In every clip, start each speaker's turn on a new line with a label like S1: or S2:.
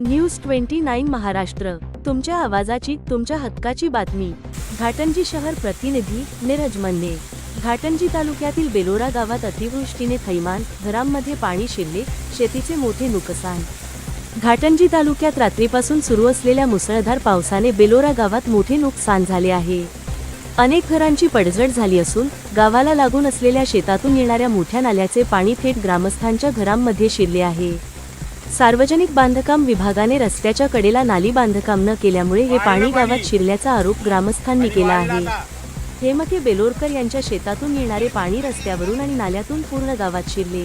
S1: News twenty nine Maharashtra. तुमच्या आवाजाची तुमच्या हक्काची बातमी. घाटंजी शहर प्रतिनिधी नीरज मंदे घाटंजी तालुक्यातील बेलोरा गावात अतिवृष्टीने थैमान घरांमध्ये पाणी शिरले शेतीचे मोठे नुकसान. घाटंजी तालुक्यात रात्रीपासून सुरू असलेल्या मुसळधार पावसाने बेलोरा गावात मोठे नुकसान झाले आहे. अनेक घरांची पडझड झाली असून गावाला लागून असलेल्या शेतातून येणाऱ्या मोठ्या नाल्याचे पाणी थेट ग्रामस्थांच्या घरांमध्ये शिरले आहे. सार्वजनिक बांधकाम विभागाने रस्त्याच्या कडेला नाली बांधकाम न केल्यामुळे हे पाणी गावात शिरल्याचा आरोप ग्रामस्थांनी केला आहे. हेमके बेलोरकर यांच्या शेतातून येणारे पाणी रस्त्यावरून आणि नाल्यातून पूर्ण गावात शिरले.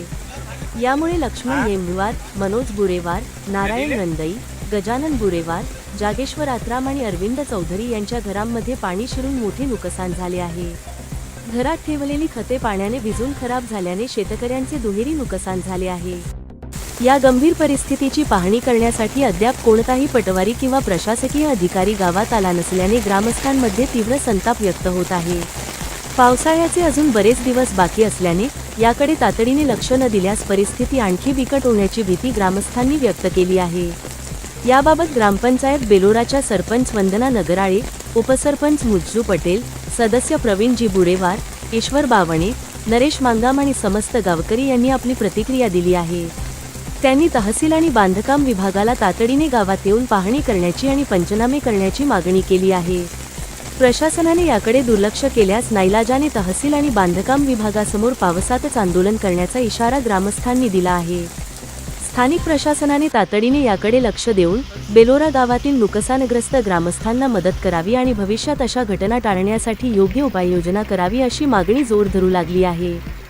S1: यामुळे लक्ष्मण येमवार मनोज बुरेवार नारायण रंदई गजानन बुरेवार जागेश्वर आत्राम आणि अरविंद चौधरी यांच्या घरांमध्ये पाणी शिरून मोठे नुकसान झाले आहे. घरात ठेवलेली खते पाण्याने भिजून खराब झाल्याने शेतकऱ्यांचे दुहेरी नुकसान झाले आहे. या गंभीर परिस्थितीची पाहणी करण्यासाठी अद्याप कोणताही पटवारी किंवा प्रशासकीय अधिकारी गावात आला नसल्याने ग्रामस्थांमध्ये तीव्र संताप व्यक्त होत आहे. पावसाळ्याचे अजून बरेच दिवस बाकी असल्याने याकडे तातडीने लक्ष न दिल्यास परिस्थिती आणखी बिकट होण्याची भीती ग्रामस्थांनी व्यक्त केली आहे. याबाबत ग्रामपंचायत बेलोराच्या सरपंच वंदना नगराळे उपसरपंच मुज्जू पटेल सदस्य प्रवीणजी बुरेवार ईश्वर बावणे नरेश मांगाम आणि समस्त गावकरी यांनी आपली प्रतिक्रिया दिली आहे. त्यांनी तहसील आणि बांधकाम विभागाला तातडीने गावात येऊन पाहणी करण्याची आणि पंचनामे करण्याची मागणी केली आहे. प्रशासनाने याकडे दुर्लक्ष केल्यास नाईलाजाने तहसील आणि बांधकाम विभागासमोर पावसातच आंदोलन करण्याचा इशारा ग्रामस्थांनी दिला आहे. स्थानिक प्रशासनाने तातडीने याकडे लक्ष देऊन बेलोरा गावातील नुकसानग्रस्त ग्रामस्थांना मदत करावी आणि भविष्यात अशा घटना टाळण्यासाठी योग्य उपाययोजना करावी अशी मागणी जोर धरू लागली आहे.